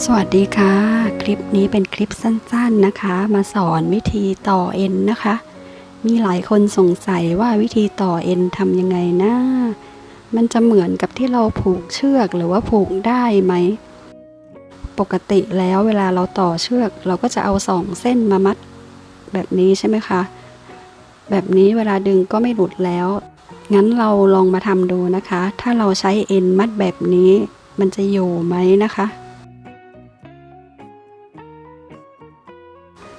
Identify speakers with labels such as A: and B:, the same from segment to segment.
A: สวัสดีค่ะ คลิปนี้เป็นคลิปสั้นๆนะคะ มาสอนวิธีต่อเอ็นนะคะ มีหลายคนสงสัยว่าวิธีต่อเอ็นทำยังไงนะมันจะเหมือนกับที่เราผูกเชือกหรือว่าผูกได้ไหม ปกติแล้วเวลาเราต่อเชือก เราก็จะเอาสองเส้นมามัดแบบนี้ใช่ไหมคะ แบบนี้เวลาดึงก็ไม่หลุดแล้ว งั้นเราลองมาทำดูนะคะ ถ้าเราใช้เอ็นมัดแบบนี้ มันจะอยู่ไหมนะคะ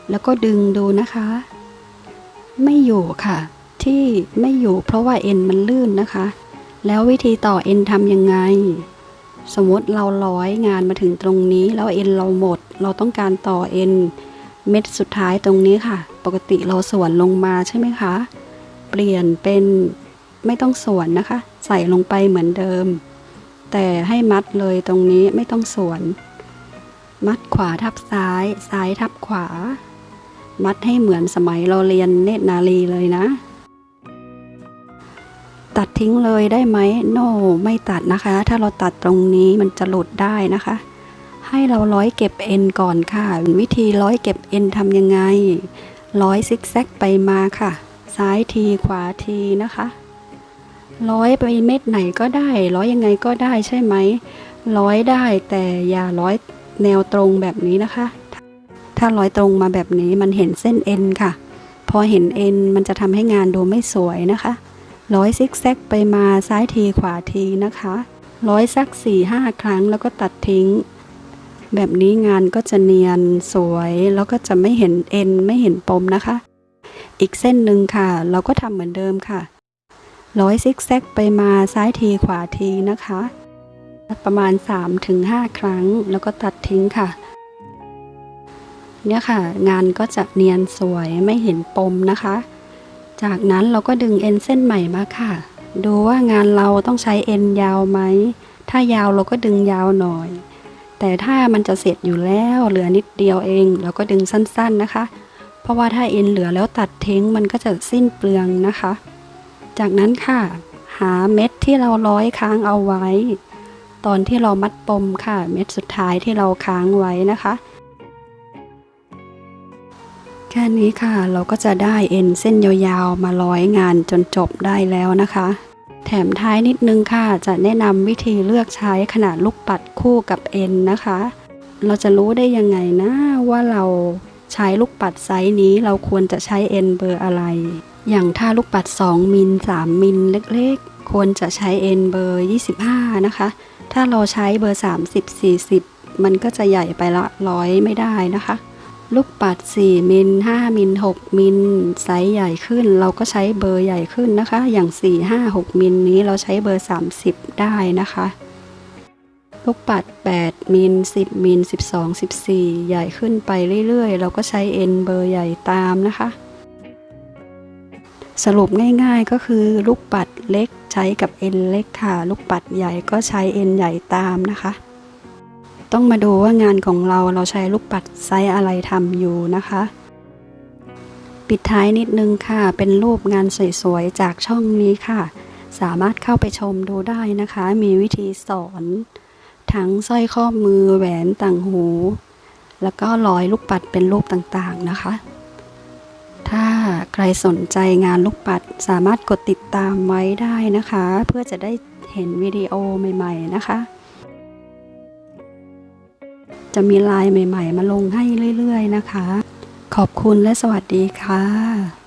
A: แล้วก็ดึงดูนะคะ ไม่อยู่ค่ะ ที่ไม่อยู่เพราะว่าเอ็นมันลื่นนะคะ แล้ววิธีต่อเอ็นทำยังไง สมมติเราร้อยงานมาถึงตรงนี้ แล้วเอ็นเราหมด เราต้องการต่อเอ็นเม็ดสุดท้ายตรงนี้ค่ะ ปกติเราสวนลงมาใช่ไหมคะ เปลี่ยนเป็นไม่ต้องสวนนะคะ ใส่ลงไปเหมือนเดิม แต่ให้มัดเลยตรงนี้ไม่ต้องสวน มัดขวาทับซ้าย ซ้ายทับขวา มัดให้เหมือนสมัยเราเรียนเนตรนารีเลยนะ ตัดทิ้งเลยได้ไหมโนไม่ตัดนะคะ ถ้าเราตัดตรงนี้มันจะหลุดได้นะคะ ให้เราร้อยเก็บเอ็นก่อนค่ะ วิธีร้อยเก็บเอ็นทำยังไง ร้อยซิกแซกไปมาค่ะ ซ้ายทีขวาทีนะคะร้อยไปเม็ดไหนก็ได้ ร้อยยังไงก็ได้ใช่ไหม ร้อยได้แต่อย่าร้อยแนวตรงแบบนี้นะคะ ถ้าร้อยตรงมาแบบนี้มันเห็นเส้นเอ็นค่ะ พอเห็นเอ็นมันจะทำให้งานดูไม่สวยนะคะ ร้อยซิกแซกไปมาซ้ายทีขวาทีนะคะ ร้อยสักสี่ห้าครั้งแล้วก็ตัดทิ้ง แบบนี้งานก็จะเนียนสวยแล้วก็จะไม่เห็นเอ็นไม่เห็นปมนะคะ อีกเส้นหนึ่งค่ะ เราก็ทำเหมือนเดิมค่ะ ร้อยซิกแซกไปมาซ้ายทีขวาทีนะคะ ประมาณ 3-5 ครั้งแล้วก็ตัดทิ้งค่ะ เนี่ยค่ะ งานก็จะเนียนสวยไม่เห็นปมนะคะ จากนั้นเราก็ดึงเอ็นเส้นใหม่มาค่ะ ดูว่างานเราต้องใช้เอ็นยาวไหม ถ้ายาวเราก็ดึงยาวหน่อย แต่ถ้ามันจะเสร็จอยู่แล้วเหลือนิดเดียวเองเราก็ดึงสั้นๆนะคะ เพราะว่าถ้าเอ็นเหลือแล้วตัดทิ้งมันก็จะสิ้นเปลืองนะคะ จากนั้นค่ะ หาเม็ดที่เราร้อยค้างเอาไว้ ตอนที่เรามัดปมค่ะ เม็ดสุดท้ายที่เราค้างไว้นะคะ แค่นี้ค่ะเราก็จะได้เอ็นเส้นยาวๆ มาร้อยงานจนจบได้แล้วนะคะ แถมท้ายนิดนึงค่ะ จะแนะนำวิธีเลือกใช้ขนาดลูกปัดคู่กับเอ็นนะคะ เราจะรู้ได้ยังไงนะว่าเราใช้ลูกปัดไซส์นี้เราควรจะใช้เอ็นเบอร์อะไร อย่างถ้าลูกปัด 2 มิล 3 มิลเล็กๆ ควรจะใช้เอ็นเบอร์ 25 นะคะ ถ้าเราใช้เบอร์ 30 40 มันก็จะใหญ่ไปละร้อยไม่ได้นะคะ ลูกปัด 4 มิล 5 มิล 6 มิล ไซส์ใหญ่ขึ้น เราก็ใช้เบอร์ใหญ่ขึ้นนะคะ อย่าง 4 5 6 มิลนี้เราใช้เบอร์ 30 ได้นะคะ ลูกปัด 8 มิล 10 มิล 12 14 ใหญ่ขึ้นไปเรื่อยๆ เราก็ใช้เอ็นเบอร์ใหญ่ตามนะคะ สรุปง่ายๆก็คือลูกปัดเล็กใช้กับเอ็นเล็กค่ะ ลูกปัดใหญ่ก็ใช้เอ็นใหญ่ตามนะคะ ต้องมาดูว่างานของเราเราใช้ลูกปัดไซส์อะไรทำอยู่นะคะ ปิดท้ายนิดนึงค่ะ เป็นรูปงานสวยๆ จากช่องนี้ค่ะ สามารถเข้าไปชมดูได้นะคะ มีวิธีสอน ทั้งสร้อยข้อมือแหวนต่างหู แล้วก็ร้อยลูกปัดเป็นรูปต่างๆนะคะ ถ้าใครสนใจงานลูกปัดสามารถกดติดตามไว้ได้นะคะ เพื่อจะได้เห็นวิดีโอใหม่ ๆ นะคะ จะมีลายใหม่ ๆ มาลงให้เรื่อย ๆ นะคะ ขอบคุณและสวัสดีค่ะ